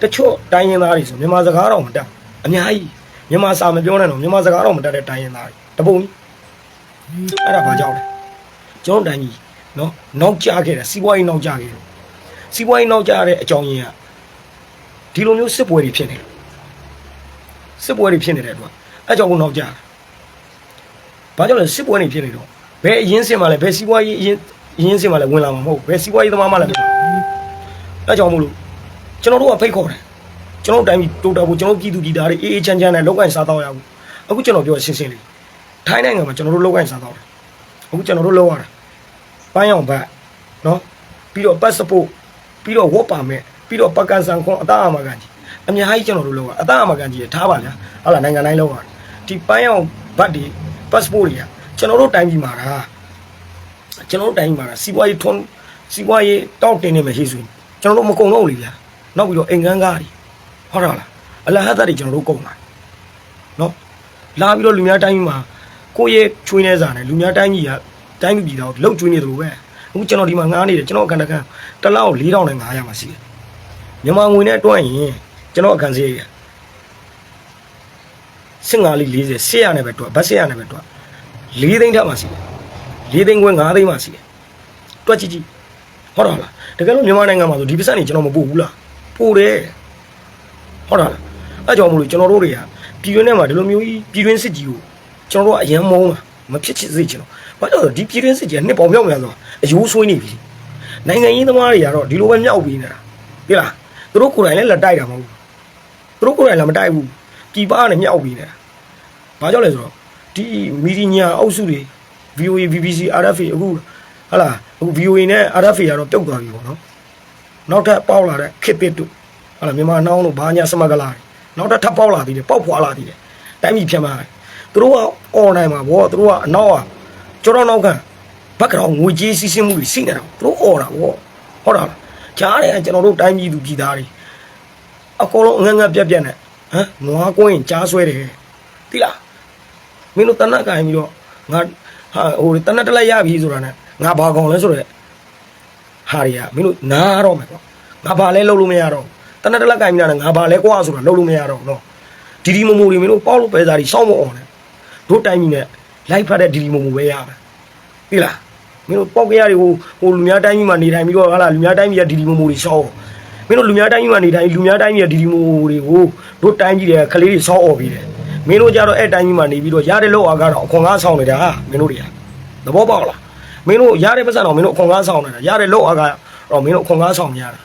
တချို့တိုင်းရင်းသားတွေဆိုမြန်မာစကားတော့မတတ်အများကြီးမြန်မာစာမပြောနဲ့တော့မြန်မာစကားတော့မတတ်တဲ့တိုင်းရင်းသားတွေတပုံကြီးအဲ့ဒါဘာကြောင့်လဲကျွန်တော်တိုင်းကြီး နော်နောက်ကျခဲ့တယ်စီးပွားရေးနောက်ကျခဲ့တယ်စီးပွားရေးနောက်ကျတဲ့အကြောင်းရင်းကဒီလိုမျိုးစစ်ပွဲတွေဖြစ်နေတယ်စစ်ပွဲတွေဖြစ်နေတဲ့အတွက်အဲကြောင့်ကိုနောက်ကျတယ်ဘာကြောင့်လဲစစ်ပွဲတွေဖြစ်နေတော့ဘယ်အရင်စင်မှလဲဘယ်စီးပွားရေးအရင်အရင်စင်မှလဲဝင်လာမှာမဟုတ်ဘယ်စီးပွားရေးသမားမှလည်းမဟုတ်အဲကြောင့်မို့လို့ကျွန်တော်တို့ကဖိတ်ခေါ်တယ်ကျွန်တော်တို့တိုင်းပြည်တိုးတက်ဖို့ကျွန်တော်တို့ပြည်သူပြည်သားတွေအေးအေးချမ်းချမ်းနဲ့လောက်ကိုင်းစားတော့ရဘူးအခုကျွန်တော်ပြောရှင်းရှင်းလေးထိုင်းနိုင်ငံမှာကျွန်တော်တို့လောက်ကိုင်းစားတော့တယ်အခုကျွန်တော်တို့လောက်ရတာ ပန်းရောင်ဘတ်နော်ပြီးတော့ passport ပြီးတော့ work permit ပြီးတော့ပကံဆန်ခွန်အသားအမကန်ကြီးအများကြီးကျွန်တော်တို့လောက်ရအသားအမကန်ကြီးထားပါလားဟုတ်လားနိုင်ငံတိုင်းလောက်ရတယ်ဒီပန်းရောင်ဘတ်ဒီ passport တွေကကျွန်တော်တို့တိုင်းပြည်မှာတာကျွန်တော်တို့တိုင်းပြည်မှာတာစီးပွားရေးထွန်းစီးပွားရေးတောက်တင်နေမယ်ရှိဆိုရင်ကျွန်တော်တို့မကုံတော့ဘူးလေဗျာနောက်ပြီးတော့အိမ်ကန်းကားတွေဟုတ်တယ်လားအလဟတ်တွေကျွန်တော်တို့ကုံလာနော်လာပြီးတော့လူများတိုင်းပြည်မှာကိုယ့်ရဲ့ချွေးနေစားနဲ့လူများတိုင်းပြည်က တိုင်းပြည်ပြည်တော်လှုပ်ကျွေးနေတယ်လို့ပဲအခုကျွန်တော်ဒီမှာငားနေတယ်ကျွန်တော်အခန်းတစ်ခန်းတစ်လောက်4500မှာရှိတယ်မြန်မာငွေနဲ့တွက်ရင်ကျွန်တော်အခန်းစရိတ်ရစင်္ဂါလီ40ဆေးရနဲ့ပဲတွက်ဗတ်ဆေးရနဲ့ပဲတွက်၄သိန်းထက်မှရှိတယ်၄သိန်းခွဲ၅သိန်းမှရှိတယ်တွက်ကြည့်ကြည့်ဟုတ်တော့လားတကယ်လို့မြန်မာနိုင်ငံမှာဆိုဒီပစ္စံနေကျွန်တော်မပို့ဘူးလားပို့တယ်ဟုတ်တာလားအဲကြောင့်မလို့ကျွန်တော်တို့တွေကပြည်တွင်းထဲမှာဒီလိုမျိုးကြီးပြည်တွင်းစစ်ကြီးကိုကျွန်တော်တို့ကအရင်မုန်းတာမဖြစ်ချစ်စေချင်တော့ ဘာလို့လဲဒီပြည်တွင်းစစ်ကြီးကနှစ်ပေါင်မြောက်များဆိုအယိုးဆွေးနေပြီနိုင်ငံရေးသမားတွေကတော့ဒီလိုပဲမြောက်ပြီးနေတာဟုတ်လားသူတို့ကိုယ်တိုင်လည်းလက်တိုက်တာမဟုတ်ဘူးသူတို့ကိုယ်တိုင်လည်းမတိုက်ဘူးပြည်ပကနေမြောက်ပြီးနေတာဘာကြောင့်လဲဆိုတော့ဒီမီဒီညာအုပ်စုတွေ VOA BBC RFA အခုဟာလားအခု VOA နဲ့ RFA ကတော့ပြုတ်သွားပြီပေါ့နော်နောက်ထပ်ပေါက်လာတဲ့ခစ်တစ်တို့ဟာလားမြန်မာနှောင်းတို့ဘာညာစမကလာတွေနောက်ထပ်ထပ်ပေါက်လာသေးတယ်ပေါက်ဖွာလာသေးတယ်တိုင်းပြည်ပြန်มาတယ်သူတို့က online မှာဗောသူတို့ကအနောက်က ကျောတော်နောက်ကဘက်ကောင်ငွေကြေးစီးဆင်းမှုတွေစိနေတာသူတို့អော်တာဗောဟုတ်တာလားကြားတယ်ကျွန်တော်တို့တိုင်းပြည်သူပြည်သားတွေအကုန်လုံးအငငပြက်ပြက်နဲ့ဟမ်ငွားကွင်းကြားဆွဲတယ်တိလားမင်းတို့တနက်ကင်ပြီးတော့ငါဟာဟိုတနက်တက်လိုက်ရပြီဆိုတာနဲ့ငါဘာကောင်လဲဆိုတော့ဟာရီကမင်းတို့နားတော့မယ်ကွာငါဘာလဲလုပ်လို့မရတော့တနက်တက်လက်ကင်ပြီးတာငါဘာလဲကွာဆိုတာလုပ်လို့မရတော့နော်ဒီဒီမမိုတွေမင်းတို့ပေါက်လို့ပဲစားတွေစောင်းမအောင်နဲ့တို့တိုင်းပြည်နဲ့ လိုက်ဖတ်တဲ့ဒီဒီမမိုပဲရမယ်တိလားမင်းတို့ပေါက်ကရတွေဟိုဟိုလူများတိုင်းပြည်မှာနေထိုင်ပြီးတော့ဟာလာလူများတိုင်းပြည်ကဒီဒီမမိုတွေစောင်းမင်းတို့လူများတိုင်းပြည်မှာနေထိုင်လူများတိုင်းပြည်ကဒီဒီမမိုတွေကိုတို့တိုင်းပြည်တွေကကလေးတွေစောင်းអော်ပြီးတယ်မင်းတို့ကြတော့အဲ့တိုင်းပြည်မှာနေပြီးတော့ရတဲ့လောက်အားကတော့အခွန်ကားဆောင်နေတာဟာမင်းတို့တွေကသဘောပေါက်လားမင်းတို့ရတဲ့ပတ်စံတော့မင်းတို့အခွန်ကားဆောင်နေတာရတဲ့လောက်အားကတော့မင်းတို့အခွန်ကားဆောင်နေရတာ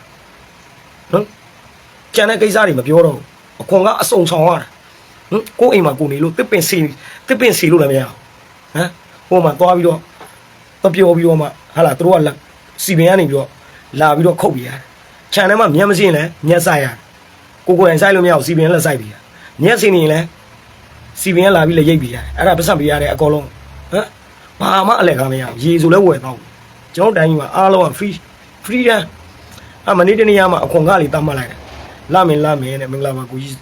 နော်ကျန်တဲ့ကိစ္စတွေမပြောတော့ဘူးအခွန်ကားအစုံဆောင်ရတာဟင်ကိုယ့်အိမ်မှာကိုယ်နေလို့တစ်ပင်စီတစ်ပင်စီလို့လည်းမရအောင် ဟမ်ဟိုမှာသွားပြီးတော့တပြောပြီးတော့မှဟာလာသူတို့ကလက်စီပင်ကနေပြီးတော့လာပြီးတော့ခုတ်ပြရတယ်ခြံထဲမှာမျက်မစင်းလဲမျက်ဆိုင်ရတယ်ကိုကိုယ်တိုင်ဆိုင်လို့မရအောင်စီပင်လက်ဆိုင်ပြရမျက်စင်းနေရင်လဲစီပင်ကလာပြီးလက်ရိပ်ပြရတယ်အဲ့ဒါပတ်စံပြရတယ်အကုန်လုံးဟမ်ဘာမှအလဲကားမရဘူးရေဆိုလဲဝယ်တော့ကျွန်တော်တိုင်းကြီးမှာအားလုံးက free freedom အမနေ့တနေ့ရမှာအခွန်ကားလေးတတ်မှတ်လိုက်တယ်လာမင်းလာမင်းနဲ့မင်္ဂလာပါကိုကြီး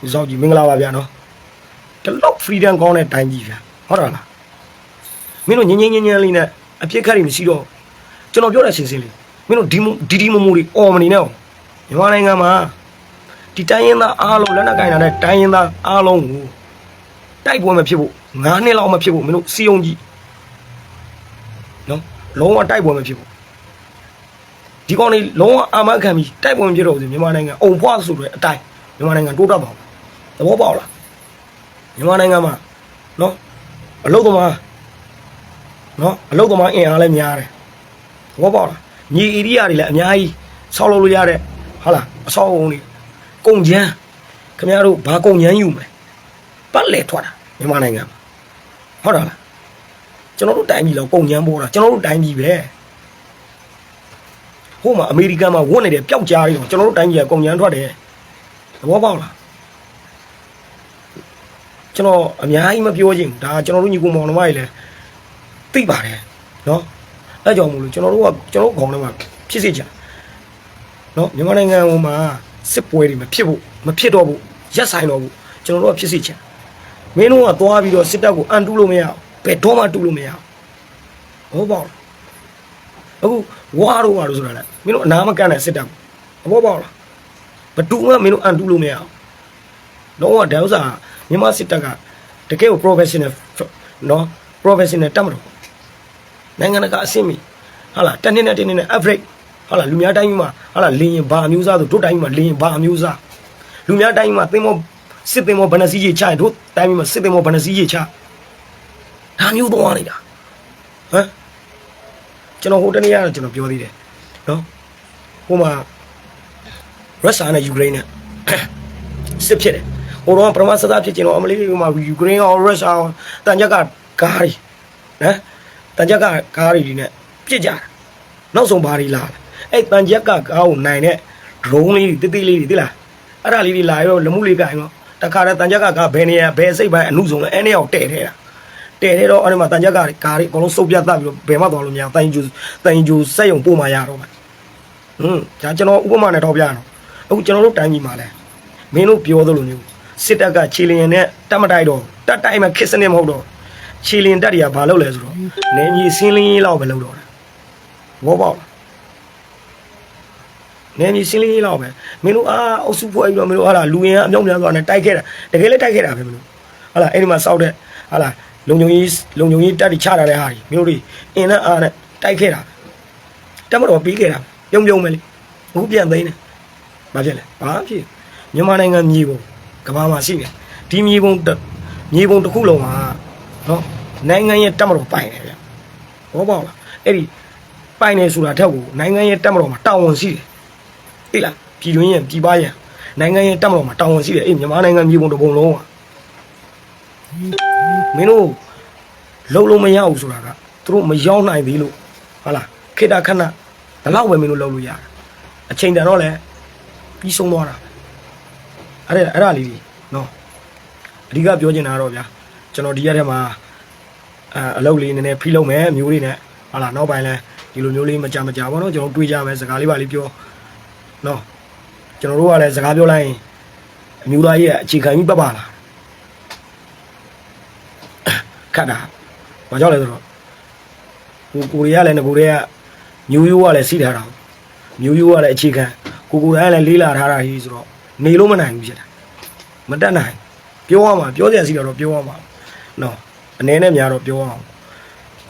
ကိုစောက်ကြီးမင်္ဂလာပါဗျာနော်ဒီလောက် freedom ကောင်းတဲ့တိုင်းကြီးဗျာ ဟုတ်တယ်လားမင်းတို့ငင်းငင်းငင်းငင်းလေးနဲ့အပြစ်ခတ်တွေမရှိတော့ကျွန်တော်ပြောတဲ့ရှင်းစင်းလေးမင်းတို့ဒီဒီဒီမမူတွေအော်မနေနဲ့မြန်မာနိုင်ငံမှာဒီတိုင်းရင်းသားအားလုံးလက်နက်ကင်တာနဲ့တိုင်းရင်းသားအားလုံးကိုတိုက်ပွဲမဖြစ်ဖို့9နှစ်လောက်မဖြစ်ဖို့မင်းတို့စီယုံကြီးနော်လုံးဝတိုက်ပွဲမဖြစ်ဖို့ဒီကောင်လေးလုံးဝအာမခံပြီးတိုက်ပွဲမဖြစ်တော့ဘူးမြန်မာနိုင်ငံအုံဖွားဆိုတဲ့အတိုင်းမြန်မာနိုင်ငံတိုးတက်ပါဘူးသဘောပေါက်လားမြန်မာနိုင်ငံမှာနော် အလုတ်သမားနော်အလုတ်သမားအင်အားလည်းများတယ်သဘောပေါက်လားညီဧရိယာတွေလည်းအများကြီးဆောက်လုပ်လို့ရတဲ့ဟုတ်လားအဆောက်အုံတွေကုန်ချမ်းခင်ဗျားတို့ဘာကုန်ချမ်းယူမလဲပတ်လေထွက်တာမြန်မာနိုင်ငံမှာဟုတ်တာလားကျွန်တော်တို့တိုင်းပြည်လောက်ကုန်ချမ်းပေါ်တာကျွန်တော်တို့တိုင်းပြည်ပဲဟိုမှာအမေရိကန်မှာဝတ်နေတဲ့ပျောက်ကြားတွေတော့ကျွန်တော်တို့တိုင်းပြည်ကကုန်ကျန်းထွက်တယ်သဘောပေါက်လား ကျွန်တော်အများကြီးမပြောချင်ဘူးဒါကျွန်တော်တို့ညီကိုမောင်နှမတွေလည်းသိပါတယ်နော်အဲကြောင့်မို့လို့ကျွန်တော်တို့ကကျွန်တော်တို့ခေါင်းထဲမှာဖြစ်စေချင်နော်မြန်မာနိုင်ငံဟိုမှာစစ်ပွဲတွေမဖြစ်ဘူးမဖြစ်တော့ဘူးရက်ဆိုင်တော့ဘူးကျွန်တော်တို့ကဖြစ်စေချင်မင်းတို့ကသွားပြီးတော့စစ်တပ်ကိုအန်တူးလို့မရအောင်ဘယ်တော့မှတူးလို့မရအောင်ဘောပေါက်လားအခုဝါတော့ဝါတော့ဆိုတာလေမင်းတို့အနာမကန့်တဲ့စစ်တပ်ကိုဘောပေါက်လားဘတူမှမင်းတို့အန်တူလို့မရအောင်တော့ဝဒါဥစ္စာ မြန်မာစစ်တပ်ကတကယ်ကို professional နော် professional တက်မလို့နိုင်ငံတကာအဆင့်မီဟာလားတနေ့နဲ့တနေ့နဲ့ average ဟာလားလူများတိုင်းမှာဟာလားလင်းရင်ဘာအမျိုးသားဆိုတို့တိုင်းမှာလင်းရင်ဘာအမျိုးသားလူများတိုင်းမှာသင်္ဘောစစ်သင်္ဘောဗနစီကြီးချရင်တို့တိုင်းမှာစစ်သင်္ဘောဗနစီကြီးချဒါမျိုးသွားနေတာဟမ်ကျွန်တော်ဟိုတနေ့ကတော့ကျွန်တော်ပြောသေးတယ်နော်ဟိုမှာရုရှားနဲ့ယူကရိန်းနဲ့စစ်ဖြစ်တယ် ဟိုတော့ပရမစသားဖြစ်ကျင်တော့အမလေးဟိုမှာယူကရိန်းရောရုရှားရောတန်ကြပ်ကကားတွေနော်တန်ကြပ်ကကားတွေဒီနဲ့ပြစ်ကြတယ်နောက်ဆုံးဘာတွေလာလဲအဲ့တန်ကြပ်ကကားကိုနိုင်တဲ့ drone လေးတွေတိတိလေးတွေသိလားအဲ့ဒါလေးတွေလာရောလက်မှုလေးကင်ရောတခါတည်းတန်ကြပ်ကကားဘယ်နေရာဘယ်စိတ်ပိုင်းအမှုဆုံးလဲအဲ့နေအောင်တဲ့ထဲတာတဲတဲ့တော့အဲ့ဒီမှာတန်ကြက်ကကားတွေအကုန်လုံးစုပ်ပြတ်တတ်ပြီးတော့ဘယ်မှသွားလို့မရအောင်တိုင်ကျူတိုင်ကျူစက်ရုံပို့မှရတော့မှာဟွန်းဒါကျွန်တော်ဥပမာနဲ့ထောက်ပြရအောင်အခုကျွန်တော်တို့တိုင်းပြည်မှာလဲမင်းတို့ပြောသလိုမျိုး စစ်တပ်ကခြေလျင်နဲ့တတ်မတိုက်တော့တတ်တိုင်းမှာခစ်စနစ်မဟုတ်တော့ခြေလျင်တက်တွေကဘာလုပ်လဲဆိုတော့နေကြီးစင်းလင်းရေးလောက်ပဲလုပ်တော့တယ်ဘောပေါက်လားနေကြီးစင်းလင်းရေးလောက်ပဲမင်းတို့အာအုပ်စုဖွဲ့ပြီးတော့မင်းတို့ဟာလာလူရင်အမြောက်များစွာနဲ့တိုက်ခဲ့တာတကယ်လည်းတိုက်ခဲ့တာပဲမင်းတို့ဟာလာအဲ့ဒီမှာစောက်တဲ့ဟာလာလုံုံကြီးလုံုံကြီးတက်တီချတာတဲ့ဟာကြီးမျိုးတွေအင်းနဲ့အားနဲ့တိုက်ခဲ့တာတက်မတော်ပြီးခဲ့တာပြုံပြုံပဲလေအခုပြန်သိမ်းတယ်ဘာဖြစ်လဲဘာဖြစ်မြန်မာနိုင်ငံမြေပုံ ကဘာမှာရှိတယ်ဒီမြေပုံတစ်မြေပုံတစ်ခုလုံးဟာနော်နိုင်ငံရဲ့တက်မတော်ပိုင်တယ်ဗျဘောပေါက်လားအဲ့ဒီပိုင်နေဆိုတာထက်ကိုနိုင်ငံရဲ့တက်မတော်မှာတာဝန်ရှိတယ်သိလားပြည်တွင်းရဲ့ပြည်ပရဲ့နိုင်ငံရဲ့တက်မတော်မှာတာဝန်ရှိတယ်အေးမြန်မာနိုင်ငံမြေပုံတစ်ပုံလုံးဟာမင်းတို့လုံလို့မရဘူးဆိုတာကသူတို့မရောက်နိုင်သေးလို့ဟုတ်လားခေတ္တခဏဒီလောက်ပဲမင်းတို့လုံလို့ရတယ်အချိန်တန်တော့လည်းပြီးဆုံးသွားတာ အဲ့ဒါအဲ့ဒါလေးကြီးနော်အဓိကပြောချင်တာကတော့ဗျာကျွန်တော်ဒီရက်ထဲမှာအာအလုပ်လေးနည်းနည်းဖိလုပ်မယ်မျိုးလေးနဲ့ဟာလာနောက်ပိုင်းလဲဒီလိုမျိုးလေးမကြမကြပါတော့ကျွန်တော်တွေးကြမယ်စကားလေးပါလေးပြောနော်ကျွန်တော်တို့ကလည်းစကားပြောလိုက်ရင်အမျိုးသားကြီးရဲ့အခြေခံကြီးပတ်ပါလာခတ်တာဘာကြောင့်လဲဆိုတော့ကိုကိုရီးယားလည်းငကိုရီးယားမျိုးရိုးကလည်းစီးထားတာမျိုးရိုးကလည်းအခြေခံကိုကိုတိုင်းလည်းလေးလာထားတာကြီးဆိုတော့ နေလို့မနိုင်ဘူးဖြစ်တာမတက်နိုင်ပြောရမှာပြောစရာရှိတော့ပြောရမှာနော်အနေနဲ့များတော့ပြောအောင်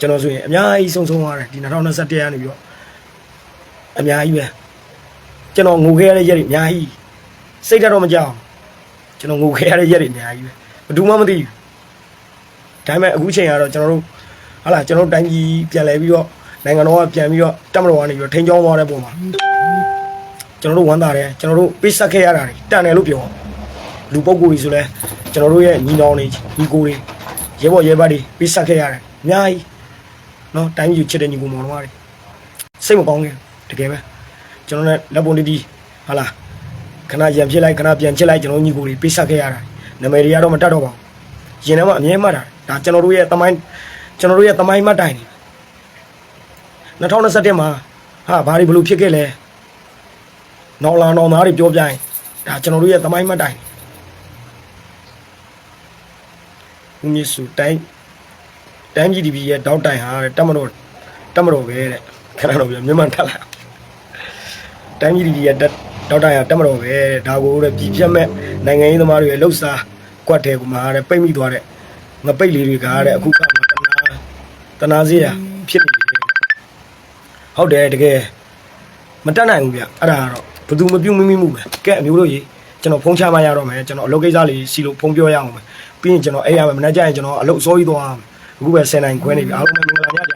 ကျွန်တော်ဆိုရင်အများကြီးဆုံးဆုံးသွားတယ်ဒီ2021ကနေပြီးတော့အများကြီးပဲကျွန်တော်ငိုခဲ့ရတဲ့ရက်တွေအများကြီးစိတ်ဓာတ်တော့မကြောက်ကျွန်တော်ငိုခဲ့ရတဲ့ရက်တွေအများကြီးပဲဘယ်သူမှမသိဘူးဒါပေမဲ့အခုချိန်ကတော့ကျွန်တော်တို့ဟာလာကျွန်တော်တို့တိုင်းပြည်ပြန်လဲပြီးတော့နိုင်ငံတော်ကပြန်ပြီးတော့တက်မတော်ကနေပြီးတော့ထိန်းချောင်းသွားတဲ့ပုံမှာ ကျွန်တော်တို့ဝမ်းသာတယ်ကျွန်တော်တို့ပိတ်ဆက်ခဲ့ရတာတွေတန်တယ်လို့ပြောလူပုဂ္ဂိုလ်ကြီးဆိုလဲကျွန်တော်တို့ရဲ့ညီနောင်တွေညီကိုတွေရဲဘော်ရဲဘက်တွေပိတ်ဆက်ခဲ့ရတယ်အများကြီးနော်တိုင်းပြည်ချစ်တဲ့ညီကိုမောင်တော်တွေစိတ်မကောင်းခဲ့တကယ်ပဲကျွန်တော်နဲ့လက်ပုံတီးတီးဟာလာခဏရံဖြစ်လိုက်ခဏပြန်ချစ်လိုက်ကျွန်တော်ညီကိုတွေပိတ်ဆက်ခဲ့ရတာနာမည်တွေကတော့မတတ်တော့ပါဘူးရင်ထဲမှာအမြဲမှတ်တာဒါကျွန်တော်တို့ရဲ့တမိုင်းကျွန်တော်တို့ရဲ့တမိုင်းမှတ်တိုင်နေ2021မှာဟာဘာတွေဘလို့ဖြစ်ခဲ့လဲ နောင်လာနောင်သားတွေပြောပြရင်ဒါကျွန်တော်တို့ရဲ့တမိုင်းမှတ်တိုင်ဦးမြင့်စုတိုင်းတိုင်းပြည်ဒီပြည်ရဲ့တောက်တိုင်ဟာတဲ့တက်မတော်တက်မတော်ပဲတဲ့ခဏတော့ပြမြန်မာတက်လာတိုင်းပြည်ဒီပြည်ရဲ့တက်တောက်တိုင်ဟာတက်မတော်ပဲတဲ့ဒါကိုတဲ့ပြည်ပြတ်မဲ့နိုင်ငံရေးသမားတွေရဲ့လှုပ်ရှားကွက်တယ်ကမှာတဲ့ပိတ်မိသွားတဲ့ငပိတ်လေးတွေကတဲ့အခုကမှတနာတနာစေးရဖြစ်နေတယ်ဟုတ်တယ်တကယ်မတက်နိုင်ဘူးဗျအဲ့ဒါကတော့ ဘယ်သူမပြုတ်မမိမှုပဲကဲအမျိုးတို့ကြီးကျွန်တော်ဖုန်းချမရတော့မယ်ကျွန်တော်အလုပ်ကိစ္စလေးစီလို့ဖုန်းပြောရအောင်မယ်ပြီးရင်ကျွန်တော်အဲ့ရမယ်မနေ့ကျရင်ကျွန်တော်အလုပ်အစိုးရသွားအောင်အခုပဲ10နိုင်ခွဲနေပြီအားလုံးပဲမင်္ဂလာညကြ